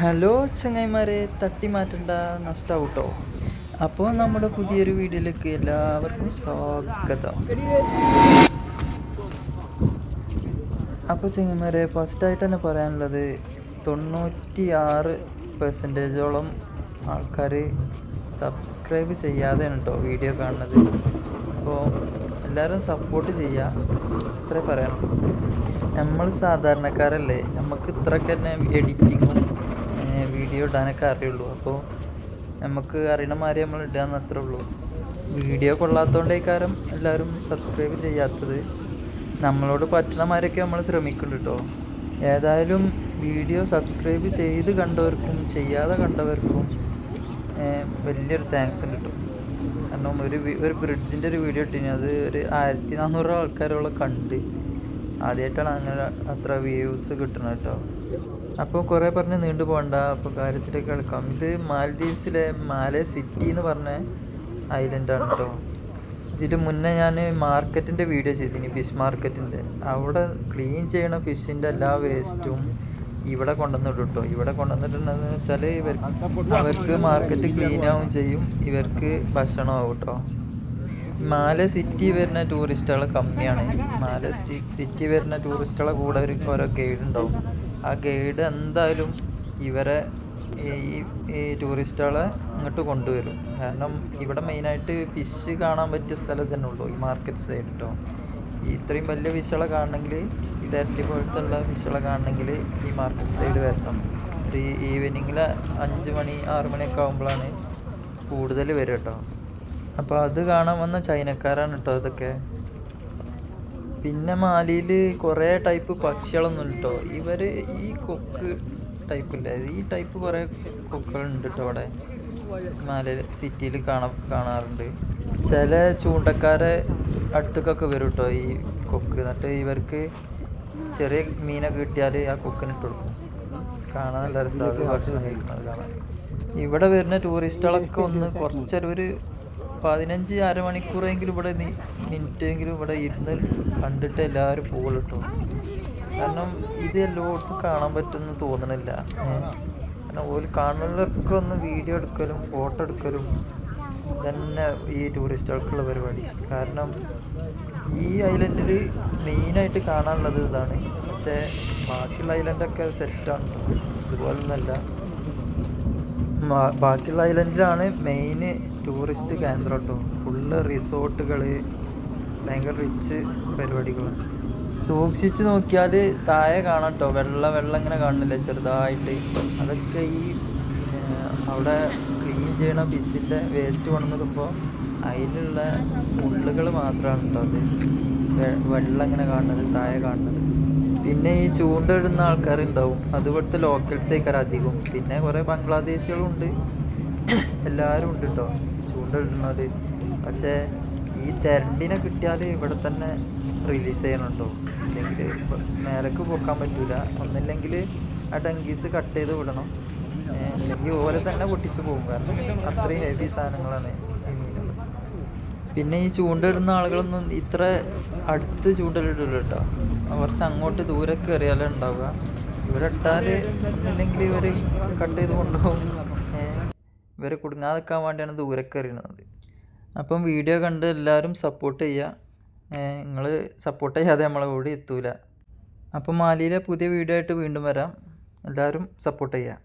Hello ചങ്ങായിമാരെ തട്ടി മാറ്റണ്ട നഷ്ടാവും കേട്ടോ അപ്പോൾ നമ്മുടെ പുതിയൊരു വീഡിയോയിലേക്ക് എല്ലാവർക്കും സ്വാഗതം. അപ്പോൾ ചങ്ങായിമാരെ ഫസ്റ്റായിട്ട് തന്നെ പറയാനുള്ളത് തൊണ്ണൂറ്റി ആറ് പെർസെന്റേജോളം ആൾക്കാർ സബ്സ്ക്രൈബ് ചെയ്യാതെയാണ് കേട്ടോ വീഡിയോ കാണുന്നത്. അപ്പോൾ എല്ലാവരും സപ്പോർട്ട് ചെയ്യുക ഇത്രേ പറയാനുള്ളൂ. നമ്മൾ സാധാരണക്കാരല്ലേ നമുക്ക് ഇത്രയൊക്കെ തന്നെ എഡിറ്റിങ്ങും വീഡിയോ ഇടാനൊക്കെ അറിയുള്ളൂ. അപ്പോൾ നമുക്ക് അറിയണ മാതിരി നമ്മൾ ഇടാന്ന് അത്രേ ഉള്ളൂ. വീഡിയോ കൊള്ളാത്തതുകൊണ്ടേ കാരം എല്ലാവരും സബ്സ്ക്രൈബ് ചെയ്യാത്തത് നമ്മളോട് പറ്റുന്ന മാതിരിയൊക്കെ നമ്മൾ ശ്രമിക്കുന്നുണ്ട് കേട്ടോ. ഏതായാലും വീഡിയോ സബ്സ്ക്രൈബ് ചെയ്ത് കണ്ടവർക്കും ചെയ്യാതെ കണ്ടവർക്കും വലിയൊരു താങ്ക്സ് ഉണ്ട് കേട്ടോ. കാരണം ഒരു ഒരു ബ്രിഡ്ജിന്റെ ഒരു വീഡിയോ ഇട്ടിന്. അത് ഒരു ആയിരത്തി നാനൂറ് ആൾക്കാരോളം കണ്ട്. ആദ്യമായിട്ടാണ് അങ്ങനെ അത്ര വ്യൂസ് കിട്ടുന്നത് കേട്ടോ. അപ്പോൾ കുറേ പറഞ്ഞ് നീണ്ടു പോകണ്ട അപ്പോൾ കാര്യത്തിലേക്ക് എടുക്കാം ഇത് മാലദ്വീപ്സിലെ മാലെ സിറ്റി എന്ന് പറഞ്ഞ ഐലൻഡ് ആണ് കേട്ടോ ഇതിന് മുന്നേ ഞാൻ മാർക്കറ്റിന്റെ വീഡിയോ ചെയ്തിനി ഫിഷ് മാർക്കറ്റിന്റെ അവിടെ ക്ലീൻ ചെയ്യണ ഫിഷിന്റെ എല്ലാ വേസ്റ്റും ഇവിടെ കൊണ്ടുവന്നിട്ടു കേട്ടോ ഇവിടെ കൊണ്ടുവന്നിട്ടുണ്ടെന്ന് വെച്ചാൽ ഇവർ അവർക്ക് മാർക്കറ്റ് ക്ലീൻ ആവും ചെയ്യും. ഇവർക്ക് ഭക്ഷണമാവും കേട്ടോ മാല സിറ്റി വരുന്ന ടൂറിസ്റ്റുകൾ കമ്മിയാണ്. മാല സിറ്റി വരുന്ന ടൂറിസ്റ്റുകളെ കൂടെ ഒരു ഓരോ ഗൈഡ് ഉണ്ടാവും. ആ ഗൈഡ് എന്തായാലും ഇവരെ ഈ ടൂറിസ്റ്റുകളെ ഇങ്ങോട്ട് കൊണ്ടുവരും. കാരണം ഇവിടെ മെയിനായിട്ട് ഫിഷ് കാണാൻ പറ്റിയ സ്ഥലം തന്നെ ഉള്ളൂ ഈ മാർക്കറ്റ് സൈഡ് കേട്ടോ ഇത്രയും വലിയ ഫിഷുകളെ കാണണമെങ്കിൽ ഈ തെരട്ടി പോലത്തുള്ള ഫിഷുകളെ കാണണമെങ്കിൽ ഈ മാർക്കറ്റ് സൈഡ് വരണം. ഒരു ഈവനിങ്ങിൽ അഞ്ച് മണി ആറ് മണിയൊക്കെ ആകുമ്പോഴാണ് കൂടുതൽ വരും കേട്ടോ അപ്പോൾ അത് കാണാൻ വന്ന ചൈനക്കാരാണ് കേട്ടോ ഇതൊക്കെ. പിന്നെ മാലിയിൽ കുറേ ടൈപ്പ് പക്ഷികളൊന്നും കേട്ടോ ഇവർ ഈ കൊക്ക് ടൈപ്പ് ഇല്ല? ഈ ടൈപ്പ് കുറേ കൊക്കുകളുണ്ട് കേട്ടോ അവിടെ. മാലയിൽ സിറ്റിയിൽ കാണാ കാണാറുണ്ട്. ചില ചൂണ്ടക്കാരെ അടുത്തേക്കൊക്കെ വരും കേട്ടോ ഈ കൊക്ക്. എന്നിട്ട് ഇവർക്ക് ചെറിയ മീനൊക്കെ കിട്ടിയാൽ ആ കൊക്കിന് ഇട്ട് കൊടുക്കും. കാണാൻ നല്ല രസമാണ് ഭക്ഷണം കഴിക്കുന്നത് കാണാൻ. ഇവിടെ വരുന്ന ടൂറിസ്റ്റുകളൊക്കെ ഒന്ന് കുറച്ചൊരു പതിനഞ്ച് അരമണിക്കൂറെങ്കിലും ഇവിടെ മിനിറ്റ് എങ്കിലും ഇവിടെ ഇരുന്ന് കണ്ടിട്ട് എല്ലാവരും പോകലിട്ടു കാരണം ഇത് എല്ലായിടത്തും കാണാൻ പറ്റുമെന്ന് തോന്നണില്ല. കാരണം ഓൽ കാണുന്നവർക്ക് ഒന്ന് വീഡിയോ എടുക്കലും ഫോട്ടോ എടുക്കലും തന്നെ ഈ ടൂറിസ്റ്റുകൾക്കുള്ള പരിപാടി. കാരണം ഈ ഐലൻഡിൽ മെയിനായിട്ട് കാണാനുള്ളത് ഇതാണ്. പക്ഷേ ബാക്കിയുള്ള ഐലൻഡൊക്കെ സെറ്റാണ് ഇതുപോലൊന്നല്ല. ബാക്കിയുള്ള ഐലൻഡിലാണ് മെയിൻ ടൂറിസ്റ്റ് കേന്ദ്രം കേട്ടോ. ഫുള്ള് റിസോർട്ടുകൾ ഭയങ്കര റിച്ച് പരിപാടികളാണ് സൂക്ഷിച്ച് നോക്കിയാൽ താഴെ കാണാം കേട്ടോ. വെള്ള വെള്ളം ഇങ്ങനെ കാണുന്നില്ല? ചെറുതായിട്ട്. അതൊക്കെ ഈ അവിടെ ക്ലീൻ ചെയ്യണ ഫിഷിന്റെ വേസ്റ്റ് കൊണ്ടുവന്നിടുമ്പോൾ അതിലുള്ള മുള്ളുകൾ മാത്രമാണ് കേട്ടോ അത്. വെള്ളം ഇങ്ങനെ കാണുന്നത് താഴെ കാണുന്നത്. പിന്നെ ഈ ചൂണ്ട ഇടുന്ന ആൾക്കാരുണ്ടാവും. അത് ഇവിടുത്തെ ലോക്കൽസ് ആയിക്കാരം അധികം. പിന്നെ കുറേ ബംഗ്ലാദേശികളുണ്ട്. എല്ലാവരും ഉണ്ട് കേട്ടോ ചൂണ്ട ഇടുന്നത് പക്ഷേ ഈ തെരണ്ടിനെ കിട്ടിയാൽ ഇവിടെ തന്നെ റിലീസ് ചെയ്യണുണ്ടോ? അല്ലെങ്കിൽ മേലക്ക് പൊക്കാൻ പറ്റൂല. ഒന്നില്ലെങ്കിൽ ആ ടങ്കീസ് കട്ട് ചെയ്ത് വിടണം. അല്ലെങ്കിൽ ഓലെ തന്നെ പൊട്ടിച്ച് പോകും. കാരണം അത്രയും ഹെവി സാധനങ്ങളാണ് പിന്നെ ഈ ചൂണ്ടയിടുന്ന ആളുകളൊന്നും ഇത്ര അടുത്ത് ചൂണ്ടലിടില്ല കേട്ടോ കുറച്ച് അങ്ങോട്ട് ദൂരെ കയറിയാലേ ഉണ്ടാവുക. ഇവിടെ ഇട്ടാൽ ഒന്നില്ലെങ്കിൽ കട്ട് ചെയ്ത് കൊണ്ടുപോകും ഇവരെ കുടുങ്ങാതെക്കാൻ വേണ്ടിയാണ് ദൂരെ കയറിയുന്നത് അപ്പം വീഡിയോ കണ്ട് എല്ലാവരും സപ്പോർട്ട് ചെയ്യുക നിങ്ങൾ സപ്പോർട്ട് ചെയ്യാതെ നമ്മളെ കൂടി എത്തൂല. അപ്പം മാലിയിലെ പുതിയ വീഡിയോ ആയിട്ട് വീണ്ടും വരാം. എല്ലാവരും സപ്പോർട്ട് ചെയ്യുക